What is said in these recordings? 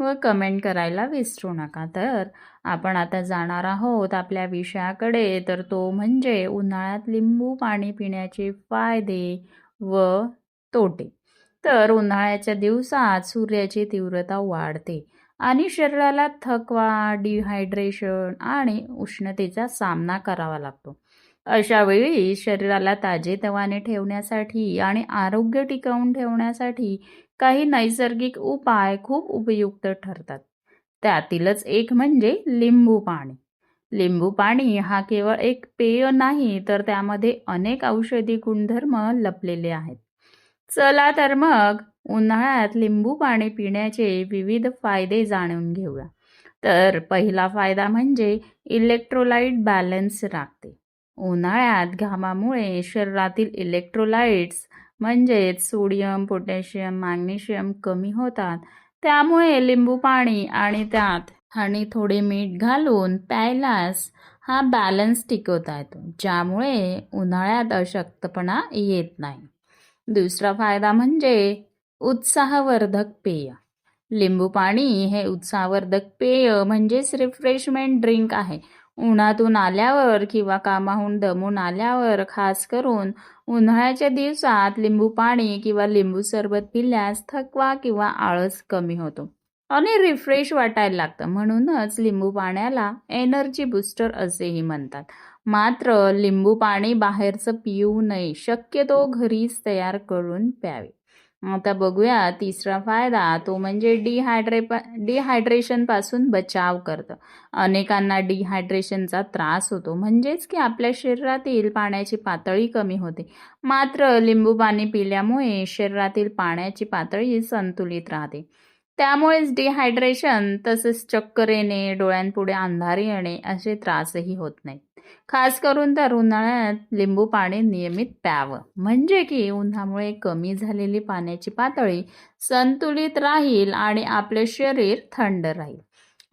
व कमेंट करायला विसरू नका. तर आपण आता जाणार आहोत आपल्या विषयाकडे. तर तो म्हणजे उन्हाळ्यात लिंबू पाणी पिण्याचे फायदे व तोटे. तर उन्हाळ्याच्या दिवसात सूर्याची तीव्रता वाढते आणि शरीराला थकवा डिहायड्रेशन आणि उष्णतेचा सामना करावा लागतो. अशा वेळी शरीराला ताजेतवाने ठेवण्यासाठी आणि आरोग्य टिकवून ठेवण्यासाठी काही नैसर्गिक उपाय खूप उपयुक्त ठरतात. त्यातीलच एक म्हणजे लिंबू पाणी. लिंबू पाणी हा केवळ एक पेय नाही तर त्यामध्ये अनेक औषधी गुणधर्म लपलेले आहेत. चला तर मग उन्हाळ्यात लिंबू पाणी पिण्याचे विविध फायदे जाणून घेऊया. तर पहिला फायदा म्हणजे इलेक्ट्रोलाइट बॅलन्स राखते. उन्हाळ्यात घामामुळे शरीरातील इलेक्ट्रोलाइट्स म्हणजेच सोडियम पोटॅशियम मॅग्नेशियम कमी होतात. त्यामुळे लिंबू पाणी आणि त्यात आणि थोडे मीठ घालून प्यायलास हा बॅलन्स टिकवता येतो ज्यामुळे उन्हाळ्यात अशक्तपणा येत नाही. दुसरा फायदा म्हणजे उत्साहवर्धक पेय. लिंबू पाणी हे उत्साहवर्धक पेय म्हणजेच रिफ्रेशमेंट ड्रिंक आहे. उन्हातून आल्यावर किंवा कामाहून दमून आल्यावर खास करून उन्हाळ्याच्या दिवसात लिंबू पाणी किंवा लिंबू सरबत पिल्यास थकवा किंवा आळस कमी होतो. आणि रिफ्रेश वाटायला लागतं. म्हणूनच लिंबू पाण्याला एनर्जी बुस्टर असेही म्हणतात. मात्र लिंबू पाणी बाहेरचं पिऊ नये. शक्यतो घरीच तयार करून प्यावे. आता बघूया तिसरा फायदा तो म्हणजे डिहायड्रे डिहायड्रेशनपासून बचाव करतं. अनेकांना डिहायड्रेशनचा त्रास होतो. म्हणजेच की आपल्या शरीरातील पाण्याची पातळी कमी होते. मात्र लिंबू पाणी पिल्यामुळे शरीरातील पाण्याची पातळी संतुलित राहते. त्यामुळेच डिहायड्रेशन तसेच चक्कर येणे डोळ्यांपुढे अंधारी येणे असे त्रासही होत नाहीत. खास करून तर उन्हाळ्यात लिंबू पाणी नियमित प्यावं. म्हणजे की उन्हामुळे कमी झालेली पाण्याची पातळी संतुलित राहील आणि आपले शरीर थंड राहील.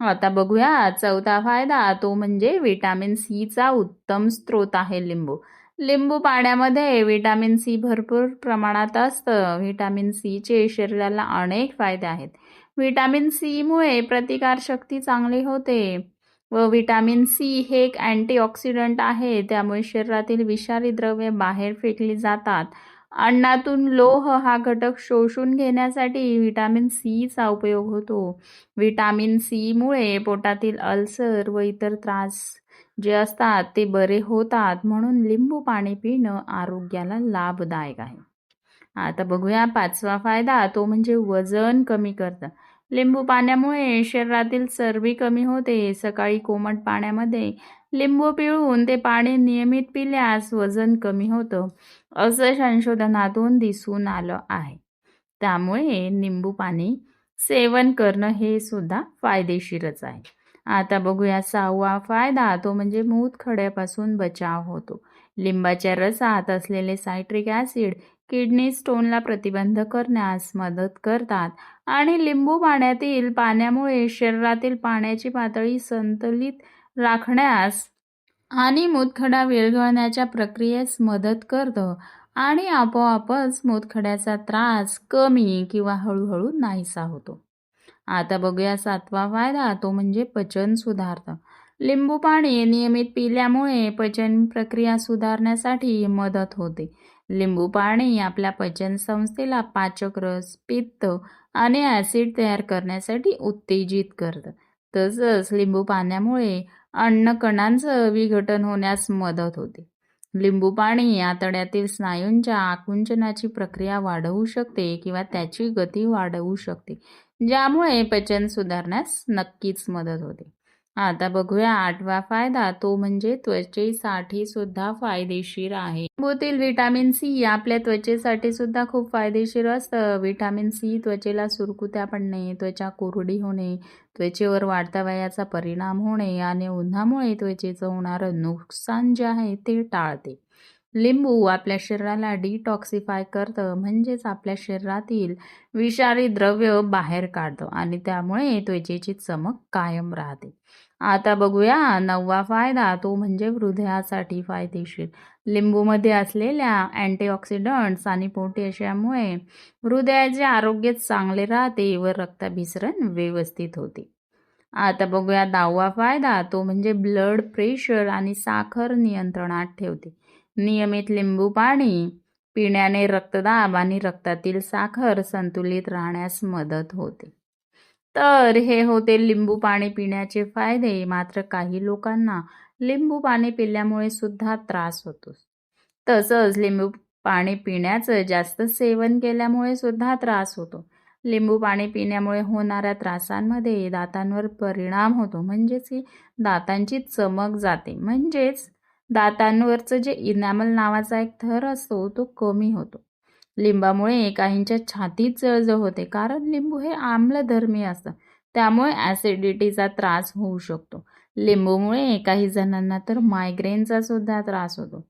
आता बघूया चौथा फायदा तो म्हणजे विटॅमिन सीचा उत्तम स्रोत आहे लिंबू. लिंबू पाण्यामध्ये व्हिटॅमिन सी भरपूर प्रमाणात असतं. व्हिटॅमिन सीचे शरीराला अनेक फायदे आहेत. व्हिटॅमिन सीमुळे प्रतिकारशक्ती चांगली होते. व विटॅमिन सी हे एक अँटीऑक्सिडंट आहे. त्यामुळे शरीरातील विषारी द्रव्ये बाहेर फेकली जातात. अन्नातून लोह हा घटक शोषून घेण्यासाठी व्हिटॅमिन सीचा उपयोग होतो. विटॅमिन सीमुळे पोटातील अल्सर व इतर त्रास जे असतात ते बरे होतात. म्हणून लिंबू पाणी पिणं आरोग्याला लाभदायक आहे. आता बघूया पाचवा फायदा. तो म्हणजे वजन कमी करतं. लिंबू पाण्यामुळे शरीरातील चरबी कमी होते. सकाळी कोमट पाण्यामध्ये लिंबू पिळून ते पाणी नियमित पिल्यास वजन कमी होतं असं संशोधनातून दिसून आलं आहे. त्यामुळे निंबू पाणी सेवन करणं हे सुद्धा फायदेशीरच आहे. आता बघूया सहावा फायदा तो म्हणजे मूतखड्यापासून बचाव होतो. लिंबाच्या रसात असलेले सायट्रिक ॲसिड किडनी स्टोनला प्रतिबंध करण्यास मदत करतात आणि लिंबू पाण्यातील पाण्यामुळे शरीरातील पाण्याची पातळी संतुलित राखण्यास आणि मूतखडा विरघळण्याच्या प्रक्रियेस मदत करतं आणि आपोआपच मूतखड्याचा त्रास कमी किंवा हळूहळू नाहीसा होतो. आता बघूया सातवा फायदा तो म्हणजे पचन सुधारतं. लिंबू पाणी नियमित पिल्यामुळे पचन प्रक्रिया सुधारण्यासाठी मदत होते. लिंबू पाणी आपल्या पचन संस्थेला पाचक रस पित्त आणि ॲसिड तयार करण्यासाठी उत्तेजित करतं. तसंच लिंबू पाण्यामुळे अन्नकणांचं विघटन होण्यास मदत होते. लिंबू पाणी आतड्यातील स्नायूंच्या आकुंचनाची प्रक्रिया वाढवू शकते किंवा त्याची गती वाढवू शकते ज्यामुळे पचन सुधारण्यास नक्कीच मदत होते. आता बघूया आठवा फायदा. तो म्हणजे त्वचेसाठी सुद्धा फायदेशीर आहे. लिंबूतील व्हिटॅमिन सी. आपल्या त्वचेसाठी सुद्धा खूप फायदेशीर असतं. व्हिटॅमिन सी त्वचेला सुरकुत्या पडणे त्वचा कोरडी होणे त्वचेवर वाढता वयाचा परिणाम होणे आणि उन्हामुळे त्वचेचं होणारं नुकसान जे आहे ते टाळते. लिंबू आपल्या शरीराला डिटॉक्सिफाय करतं म्हणजेच आपल्या शरीरातील विषारी द्रव्य बाहेर काढतं आणि त्यामुळे त्वचेची चमक कायम राहते. आता बघूया नववा फायदा तो म्हणजे हृदयासाठी फायदेशीर. लिंबूमध्ये असलेल्या अँटीऑक्सिडंट्स आणि पोटॅशियामुळे हृदयाचे आरोग्य चांगले राहते व रक्ताभिसरण व्यवस्थित होते. आता बघूया दहावा फायदा तो म्हणजे ब्लड प्रेशर आणि साखर नियंत्रणात ठेवते. नियमित लिंबू पाणी पिण्याने रक्तदाब आणि रक्तातील साखर संतुलित राहण्यास मदत होते. तर हे होते लिंबू पाणी पिण्याचे फायदे. मात्र काही लोकांना लिंबू पाणी पिल्यामुळे सुद्धा त्रास होतो. तसंच लिंबू पाणी पिण्याचं जास्त सेवन केल्यामुळे सुद्धा त्रास होतो. लिंबू पाणी पिण्यामुळे होणाऱ्या त्रासांमध्ये दातांवर परिणाम होतो. म्हणजेच की दातांची चमक जाते. म्हणजेच दातांवरचं जे इनॅमल नावाचा एक थर असतो तो कमी होतो. लिंबामुळे काहींच्या छातीत जळजळ होते. कारण लिंबू हे आम्लधर्मी असतं. त्यामुळे ॲसिडिटीचा त्रास होऊ शकतो. लिंबूमुळे काही जणांना तर मायग्रेनचा सुद्धा त्रास होतो.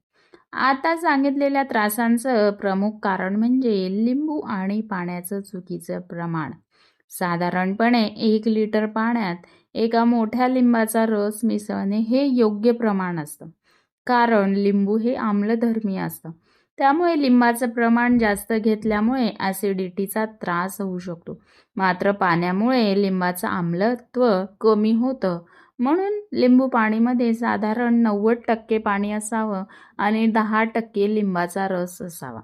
आता सांगितलेल्या त्रासांचं प्रमुख कारण म्हणजे लिंबू आणि पाण्याचं चुकीचं प्रमाण. साधारणपणे एक लिटर पाण्यात एका मोठ्या लिंबाचा रस मिसळणे हे योग्य प्रमाण असतं. कारण लिंबू हे आम्लधर्मी असतं. त्यामुळे लिंबाचं प्रमाण जास्त घेतल्यामुळे ॲसिडिटीचा त्रास होऊ शकतो. मात्र पाण्यामुळे लिंबाचं आम्लत्व कमी होतं. म्हणून लिंबू पाणीमध्ये साधारण नव्वद टक्के पाणी असावं आणि दहा टक्के लिंबाचा रस असावा.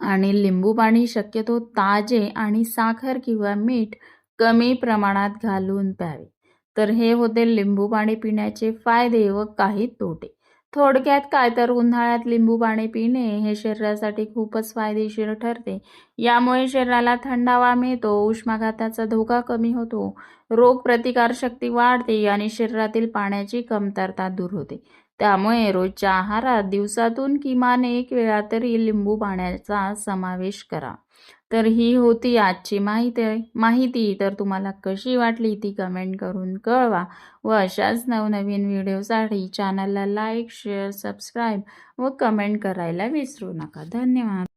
आणि लिंबू पाणी शक्यतो ताजे आणि साखर किंवा मीठ कमी प्रमाणात घालून प्यावे. तर हे होते लिंबू पाणी पिण्याचे फायदे व काही तोटे. थोडक्यात काय तर उन्हाळ्यात लिंबू पाणी पिणे हे शरीरासाठी खूपच फायदेशीर ठरते. यामुळे शरीराला थंडावा मिळतो उष्माघाताचा धोका कमी होतो रोगप्रतिकारशक्ती वाढते आणि शरीरातील पाण्याची कमतरता दूर होते. त्यामुळे रोजच्या आहारात दिवसातून किमान एक वेळा तरी लिंबू पाण्याचा समावेश करा. तर ही होती आजची माहिती माहिती तर तुम्हाला कशी वाटली ती कमेंट करून कळवा व अशाच नवनवीन व्हिडिओसाठी चॅनलला लाईक शेअर सबस्क्राईब व कमेंट करायला विसरू नका. धन्यवाद.